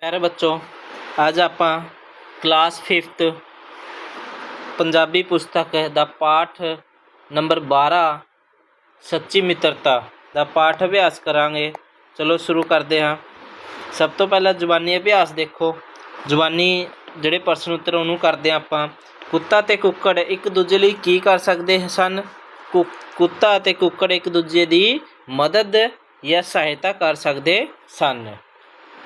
ਪਿਆਰੇ ਬੱਚੋ, ਅੱਜ ਆਪਾਂ ਕਲਾਸ 5th ਪੰਜਾਬੀ ਪੁਸਤਕ ਦਾ ਪਾਠ ਨੰਬਰ 12 ਸੱਚੀ ਮਿੱਤਰਤਾ ਦਾ ਪਾਠ ਅਭਿਆਸ ਕਰਾਂਗੇ। ਚਲੋ ਸ਼ੁਰੂ ਕਰਦੇ ਹਾਂ। ਸਭ ਤੋਂ ਪਹਿਲਾਂ ਜ਼ੁਬਾਨੀ ਅਭਿਆਸ ਦੇਖੋ। ਜ਼ੁਬਾਨੀ ਜਿਹੜੇ ਪ੍ਰਸ਼ਨ ਉੱਤਰ ਉਹਨੂੰ ਕਰਦੇ ਹਾਂ ਆਪਾਂ। ਕੁੱਤਾ ਤੇ ਕੁੱਕੜ ਇੱਕ ਦੂਜੇ ਲਈ ਕੀ ਕਰ ਸਕਦੇ ਸਨ? ਕੁ- ਕੁੱਤਾ ਅਤੇ ਕੁੱਕੜ ਇੱਕ ਦੂਜੇ ਦੀ ਮਦਦ ਜਾਂ ਸਹਾਇਤਾ ਕਰ ਸਕਦੇ ਸਨ।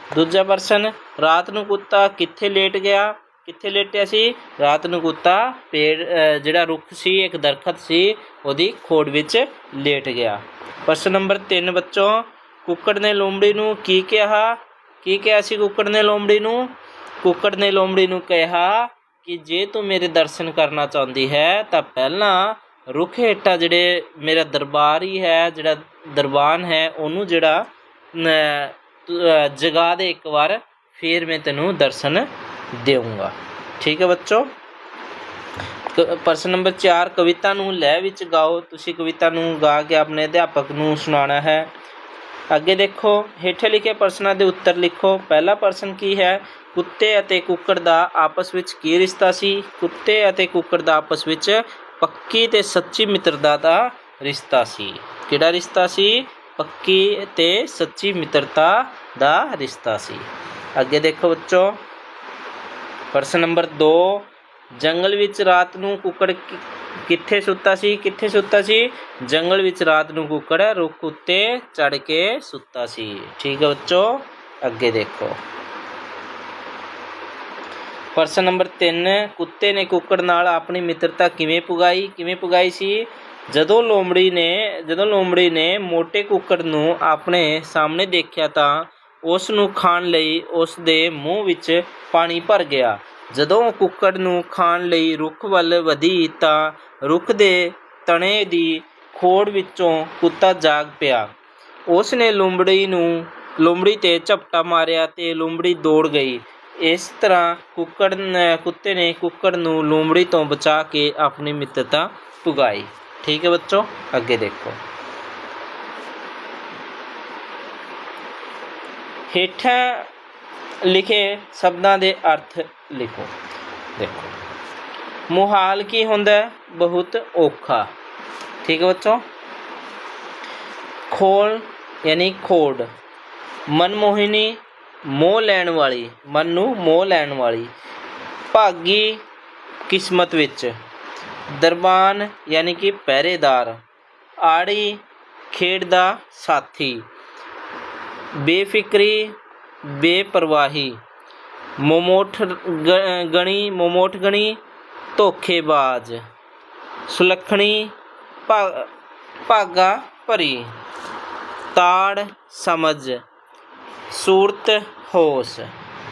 ਦੂਜਾ ਪ੍ਰਸ਼ਨ, ਰਾਤ ਨੂੰ ਕੁੱਤਾ ਕਿੱਥੇ ਲੇਟ ਗਿਆ? ਕਿੱਥੇ ਲੇਟਿਆ ਸੀ? ਰਾਤ ਨੂੰ ਕੁੱਤਾ ਪੇੜ ਜਿਹੜਾ ਰੁੱਖ ਸੀ, ਇੱਕ ਦਰਖਤ ਸੀ, ਉਹਦੀ ਖੋੜ ਵਿੱਚ ਲੇਟ ਗਿਆ। ਪ੍ਰਸ਼ਨ ਨੰਬਰ 3 ਬੱਚੋਂ, ਕੁੱਕੜ ਨੇ ਲੋਮੜੀ ਨੂੰ ਕੀ ਕਿਹਾ? ਕੀ ਕਿਹਾ ਸੀ ਕੁੱਕੜ ਨੇ ਲੋਮੜੀ ਨੂੰ? ਕੁੱਕੜ ਨੇ ਲੋਮੜੀ ਨੂੰ ਕਿਹਾ ਕਿ ਜੇ ਤੂੰ ਮੇਰੇ ਦਰਸ਼ਨ ਕਰਨਾ ਚਾਹੁੰਦੀ ਹੈ, ਤਾਂ ਪਹਿਲਾਂ ਰੁੱਖ ਹੇਠਾਂ ਜਿਹੜੇ ਮੇਰਾ ਦਰਬਾਰ ਹੀ ਹੈ, ਜਿਹੜਾ ਦਰਬਾਨ ਹੈ, ਉਹਨੂੰ ਜਿਹੜਾ ਜਗਾ ਦੇ ਇੱਕ ਵਾਰ ਫਿਰ ਮੈਂ ਤੈਨੂੰ ਦਰਸ਼ਨ ਦੇਵਾਂਗਾ ਠੀਕ ਹੈ ਬੱਚੋ? ਕ- ਪ੍ਰਸ਼ਨ ਨੰਬਰ 4 ਕਵਿਤਾ ਨੂੰ ਲੈ ਵਿੱਚ ਗਾਓ। ਤੁਸੀਂ ਕਵਿਤਾ ਨੂੰ ਗਾ ਕੇ ਆਪਣੇ ਅਧਿਆਪਕ ਨੂੰ ਸੁਣਾਉਣਾ ਹੈ। ਅੱਗੇ ਦੇਖੋ, ਹੇਠੇ ਲਿਖੇ ਪ੍ਰਸ਼ਨਾਂ ਦੇ ਉੱਤਰ ਲਿਖੋ। ਪਹਿਲਾ ਪ੍ਰਸ਼ਨ ਕੀ ਹੈ? ਕੁੱਤੇ ਅਤੇ ਕੁੱਕੜ ਦਾ ਆਪਸ ਵਿੱਚ ਕੀ ਰਿਸ਼ਤਾ ਸੀ? ਕੁੱਤੇ ਅਤੇ ਕੁੱਕੜ ਦਾ ਆਪਸ ਵਿੱਚ ਪੱਕੀ ਤੇ ਸੱਚੀ ਮਿੱਤਰਤਾ ਦਾ ਰਿਸ਼ਤਾ ਸੀ। ਕਿਹੜਾ ਰਿਸ਼ਤਾ ਸੀ? ਪੱਕੀ ਅਤੇ ਸੱਚੀ ਮਿੱਤਰਤਾ ਦਾ ਰਿਸ਼ਤਾ ਸੀ। ਅੱਗੇ ਦੇਖੋ ਬੱਚੋ, ਪ੍ਰਸ਼ਨ ਨੰਬਰ 2 ਜੰਗਲ ਵਿੱਚ ਰਾਤ ਨੂੰ ਕੁੱਕੜ ਕਿੱਥੇ ਸੁੱਤਾ ਸੀ, ਕਿੱਥੇ ਸੁੱਤਾ ਸੀ? ਜੰਗਲ ਵਿੱਚ ਰਾਤ ਨੂੰ ਕੁੱਕੜ ਰੁੱਖ ਉੱਤੇ ਚੜ ਕੇ ਸੁੱਤਾ ਸੀ। ਠੀਕ ਹੈ ਬੱਚੋ, ਅੱਗੇ ਦੇਖੋ। ਪ੍ਰਸ਼ਨ ਨੰਬਰ 3 ਕੁੱਤੇ ਨੇ ਕੁੱਕੜ ਨਾਲ ਆਪਣੀ ਮਿੱਤਰਤਾ ਕਿਵੇਂ ਪੁਗਾਈ? ਕਿਵੇਂ ਪੁਗਾਈ ਸੀ? ਜਦੋਂ ਲੋਮੜੀ ਨੇ, ਜਦੋਂ ਲੋਮੜੀ ਨੇ ਮੋਟੇ ਕੁੱਕੜ ਨੂੰ ਆਪਣੇ ਸਾਹਮਣੇ ਦੇਖਿਆ ਤਾਂ ਉਸ ਨੂੰ ਖਾਣ ਲਈ ਉਸ ਦੇ ਮੂੰਹ ਵਿੱਚ ਪਾਣੀ ਭਰ ਗਿਆ। ਜਦੋਂ ਉਹ ਕੁੱਕੜ ਨੂੰ ਖਾਣ ਲਈ ਰੁੱਖ ਵੱਲ ਵਧੀ ਤਾਂ ਰੁੱਖ ਦੇ ਤਣੇ ਦੀ ਖੋੜ ਵਿੱਚੋਂ ਕੁੱਤਾ ਜਾਗ ਪਿਆ। ਉਸ ਨੇ ਲੂੰਬੜੀ ਨੂੰ ਲੂੰਬੜੀ ਤੇ ਝਪਟਾ ਮਾਰਿਆ ਤੇ ਲੂੰਬੜੀ ਦੌੜ ਗਈ। ਇਸ ਤਰ੍ਹਾਂ ਕੁੱਕੜ ਕੁੱਤੇ ਨੇ ਕੁੱਕੜ ਨੂੰ ਲੂੰਬੜੀ ਤੋਂ ਬਚਾ ਕੇ ਆਪਣੀ ਮਿੱਤਰਤਾ ਪੁਗਾਈ ਠੀਕ ਹੈ ਬੱਚੋ, ਅੱਗੇ ਦੇਖੋ। ਹੇਠਾਂ ਲਿਖੇ ਸ਼ਬਦਾਂ ਦੇ ਅਰਥ ਲਿਖੋ। ਦੇਖੋ। ਮੁਹਾਲ ਕੀ ਹੁੰਦਾ ਬਹੁਤ ਔਖਾ। ਠੀਕ ਹੈ ਬੱਚੋ? ਖੋਲ ਯਾਨੀ ਖੋੜ ਮਨਮੋਹਿਨੀ ਮੋਹ ਲੈਣ ਵਾਲੀ, ਮਨ ਨੂੰ ਮੋਹ ਲੈਣ ਵਾਲੀ। ਭਾਗੀ ਕਿਸਮਤ ਵਿੱਚ। ਦਰਬਾਨ ਯਾਨੀ ਕਿ ਪਹਿਰੇਦਾਰ, ਆੜੀ ਖੇਡ ਦਾ ਸਾਥੀ, ਬੇਫਿਕਰੀ, ਬੇਪਰਵਾਹੀ, ਮੋਮੋਠ ਗ- ਗਣੀ, ਮੋਮੋਠ ਗਣੀ, ਧੋਖੇਬਾਜ਼, ਸੁਲੱਖਣੀ, ਭਾ- ਭਾਗਾ ਭਰੀ, ਤਾੜ ਸਮਝ, ਸੂਰਤ ਹੋਸ।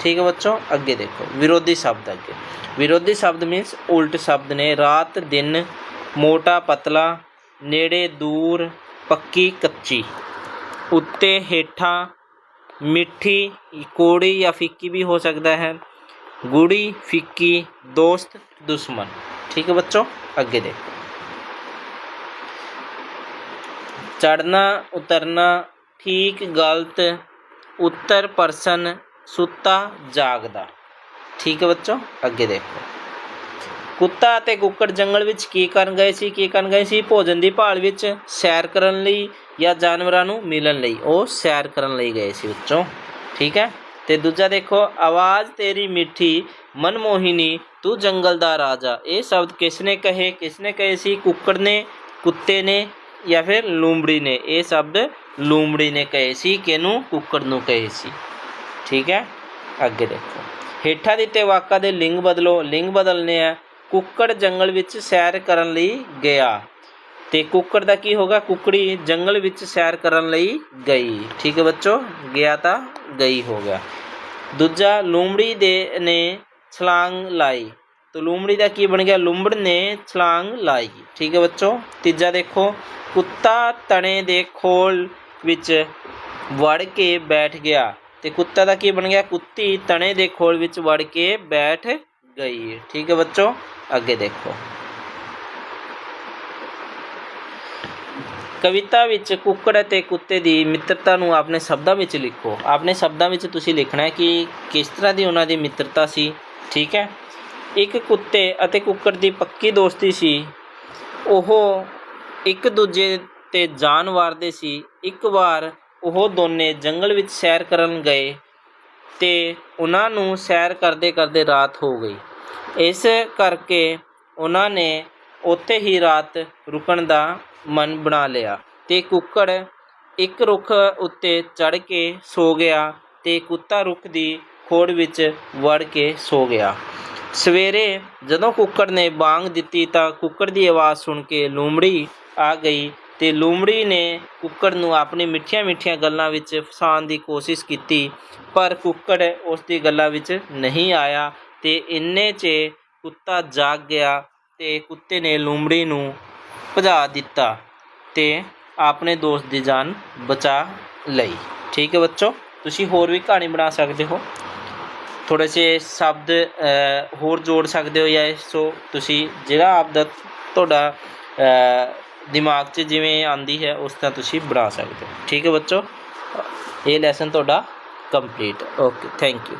ਠੀਕ ਹੈ ਬੱਚੋ? ਅੱਗੇ ਦੇਖੋ। ਵਿਰੋਧੀ ਸ਼ਬਦ ਅੱਗੇ। ਵਿਰੋਧੀ ਸ਼ਬਦ ਮੀਨਸ ਉਲਟ ਸ਼ਬਦ ਨੇ। ਰਾਤ, ਦਿਨ, ਮੋਟਾ, ਪਤਲਾ, ਨੇੜੇ, ਦੂਰ, ਪੱਕੀ, ਕੱਚੀ। ਉੱਤੇ, ਹੇਠਾਂ, ਮਿੱਠੀ, ਕੋੜੀ ਜਾਂ ਫਿੱਕੀ ਵੀ ਹੋ ਸਕਦਾ ਹੈ। ਗੂੜੀ, ਫਿੱਕੀ, ਦੋਸਤ, ਦੁਸ਼ਮਣ। ਠੀਕ ਹੈ ਬੱਚੋ? ਅੱਗੇ ਦੇਖੋ। ਚੜਨਾ ਉਤਰਨਾ, ਠੀਕ, ਗਲਤ, ਉੱਤਰ, ਪਰਸਨ ਸੁੱਤਾ ਜਾਗਦਾ। ਠੀਕ ਹੈ ਬੱਚੋ, ਅੱਗੇ ਦੇਖੋ। ਕੁੱਤਾ ਅਤੇ ਕੁੱਕੜ ਜੰਗਲ ਵਿੱਚ ਕੀ ਕਰਨ ਗਏ ਸੀ, ਕੀ ਕਰਨ ਗਏ ਸੀ? ਭੋਜਨ ਦੀ ਭਾਲ ਵਿੱਚ ਸੈਰ ਕਰਨ ਲਈ ਜਾਂ ਜਾਨਵਰਾਂ ਨੂੰ ਮਿਲਣ ਲਈ। ਉਹ ਸੈਰ ਕਰਨ ਲਈ ਗਏ ਸੀ ਬੱਚੋ। ਠੀਕ ਹੈ? ਤੇ ਦੂਜਾ ਦੇਖੋ, ਆਵਾਜ਼ ਤੇਰੀ ਮਿੱਠੀ, ਮਨਮੋਹਿਨੀ, ਤੂੰ ਜੰਗਲ ਦਾ ਰਾਜਾ। ਇਹ ਸ਼ਬਦ ਕਿਸ ਨੇ ਕਹੇ ਕਿਸ ਨੇ ਕਹੇ ਸੀ? ਕੁੱਕੜ ਨੇ, ਕੁੱਤੇ ਨੇ ਜਾਂ ਫਿਰ ਲੂੰਬੜੀ ਨੇ? ਇਹ ਸ਼ਬਦ ਲੂੰਬੜੀ ਨੇ ਕਹੇ ਸੀ, ਕਿਹਨੂੰ? ਕੁੱਕੜ ਨੂੰ ਕਹੇ ਸੀ। ਠੀਕ ਹੈ? ਅੱਗੇ ਦੇਖੋ। ਹੇਠਾਂ ਦਿੱਤੇ ਵਾਕਾਂ ਦੇ ਲਿੰਗ ਬਦਲੋ। ਲਿੰਗ ਬਦਲਨੇ ਆ। ਕੁੱਕੜ ਜੰਗਲ ਵਿੱਚ ਸੈਰ ਕਰਨ ਲਈ ਗਿਆ। ਤੇ ਕੁੱਕੜ ਦਾ ਕੀ ਹੋਗਾ? ਕੁੱਕੜੀ ਜੰਗਲ ਵਿੱਚ ਸੈਰ ਕਰਨ ਲਈ ਗਈ। ਠੀਕ ਹੈ ਬੱਚੋ? ਗਿਆ ਤਾਂ ਗਈ ਹੋ ਗਿਆ। ਦੂਜਾ, ਲੂੰਬੜੀ ਦੇ ਨੇ ਛਲਾਂਗ ਲਾਈ। ਤੋ ਲੂੰਬੜੀ ਦਾ ਕੀ ਬਣ ਗਿਆ? ਲੂੰਬੜ ਨੇ ਛਲਾਂਗ ਲਾਈ। ਠੀਕ ਹੈ ਬੱਚੋ? ਤੀਜਾ ਦੇਖੋ। ਕੁੱਤਾ ਤਣੇ ਦੇ ਖੋਲ ਵਿੱਚ ਵੜ ਕੇ ਬੈਠ ਗਿਆ। ਤੇ ਕੁੱਤਾ ਦਾ ਕੀ ਬਣ ਗਿਆ? ਕੁੱਤੀ ਤਣੇ ਦੇ ਖੋਲ ਵਿੱਚ ਵੜ ਕੇ ਬੈਠ ਗਈ। ਠੀਕ ਹੈ ਬੱਚੋ, ਅੱਗੇ ਦੇਖੋ। ਕਵਿਤਾ ਵਿੱਚ ਕੁੱਕੜ ਅਤੇ ਕੁੱਤੇ ਦੀ ਮਿੱਤਰਤਾ ਨੂੰ ਆਪਣੇ ਸ਼ਬਦਾਂ ਵਿੱਚ ਲਿਖੋ। ਆਪਣੇ ਸ਼ਬਦਾਂ ਵਿੱਚ ਤੁਸੀਂ ਲਿਖਣਾ ਹੈ ਕਿ ਕਿਸ ਤਰ੍ਹਾਂ ਦੀ ਉਹਨਾਂ ਦੀ ਮਿੱਤਰਤਾ ਸੀ। ਠੀਕ ਹੈ? ਇੱਕ ਕੁੱਤੇ ਅਤੇ ਕੁੱਕੜ ਦੀ ਪੱਕੀ ਦੋਸਤੀ ਸੀ। ਉਹ ਇੱਕ ਦੂਜੇ ਤੇ ਜਾਨ ਵਾਰਦੇ ਸੀ। ਇੱਕ ਵਾਰ ਉਹ ਦੋਨੇ ਜੰਗਲ ਵਿੱਚ ਸੈਰ ਕਰਨ ਗਏ ਤੇ ਉਹਨਾਂ ਨੂੰ ਸੈਰ ਕਰਦੇ ਕਰਦੇ ਰਾਤ ਹੋ ਗਈ। ਇਸ ਕਰਕੇ ਉਹਨਾਂ ਨੇ ਉੱਥੇ ਹੀ ਰਾਤ ਰੁਕਣ ਦਾ ਮਨ ਬਣਾ ਲਿਆ ਤੇ ਕੁੱਕੜ ਇੱਕ ਰੁੱਖ ਉੱਤੇ ਚੜ ਕੇ ਸੋ ਗਿਆ ਤੇ ਕੁੱਤਾ ਰੁੱਖ ਦੀ ਖੋੜ ਵਿੱਚ ਵੜ ਕੇ ਸੋ ਗਿਆ। ਸਵੇਰੇ ਜਦੋਂ ਕੁੱਕੜ ਨੇ ਬਾਂਗ ਦਿੱਤੀ ਤਾਂ ਕੁੱਕੜ ਦੀ ਆਵਾਜ਼ ਸੁਣ ਕੇ ਲੂੰਮੜੀ ਆ ਗਈ ਤੇ ਲੂੰਮੜੀ ਨੇ ਕੁੱਕੜ ਨੂੰ ਆਪਣੀ ਮਿੱਠੀਆਂ ਮਿੱਠੀਆਂ ਗੱਲਾਂ ਵਿੱਚ ਫਸਾਉਣ ਦੀ ਕੋਸ਼ਿਸ਼ ਕੀਤੀ, ਪਰ ਕੁੱਕੜ ਉਸ ਦੀ ਗੱਲਾਂ ਵਿੱਚ ਨਹੀਂ ਆਇਆ ਤੇ ਇੰਨੇ 'ਚ ਕੁੱਤਾ ਜਾਗ ਗਿਆ ਤੇ ਕੁੱਤੇ ਨੇ ਲੂੰਬੜੀ ਨੂੰ ਭਜਾ ਦਿੱਤਾ ਤੇ ਆਪਣੇ ਦੋਸਤ ਦੀ ਜਾਨ ਬਚਾ ਲਈ। ਠੀਕ ਹੈ ਬੱਚੋ, ਤੁਸੀਂ ਹੋਰ ਵੀ ਕਹਾਣੀ ਬਣਾ ਸਕਦੇ ਹੋ? ਥੋੜੇ ਜਿਹੇ ਸ਼ਬਦ ਹੋਰ ਜੋੜ ਸਕਦੇ ਹੋ ਜਾਂ ਸੋ ਤੁਸੀਂ ਜਿਹੜਾ ਆਪ ਦਾ ਤੁਹਾਡਾ ਦਿਮਾਗ 'ਚ ਜਿਵੇਂ ਆਂਦੀ ਹੈ, ਉਸ ਤਰ੍ਹਾਂ ਤੁਸੀਂ ਬਣਾ ਸਕਦੇ ਹੋ। ਠੀਕ ਹੈ ਬੱਚੋ? ਇਹ ਲੈਸਨ ਤੁਹਾਡਾ ਕੰਪਲੀਟ ਓਕੇ ਥੈਂਕ ਯੂ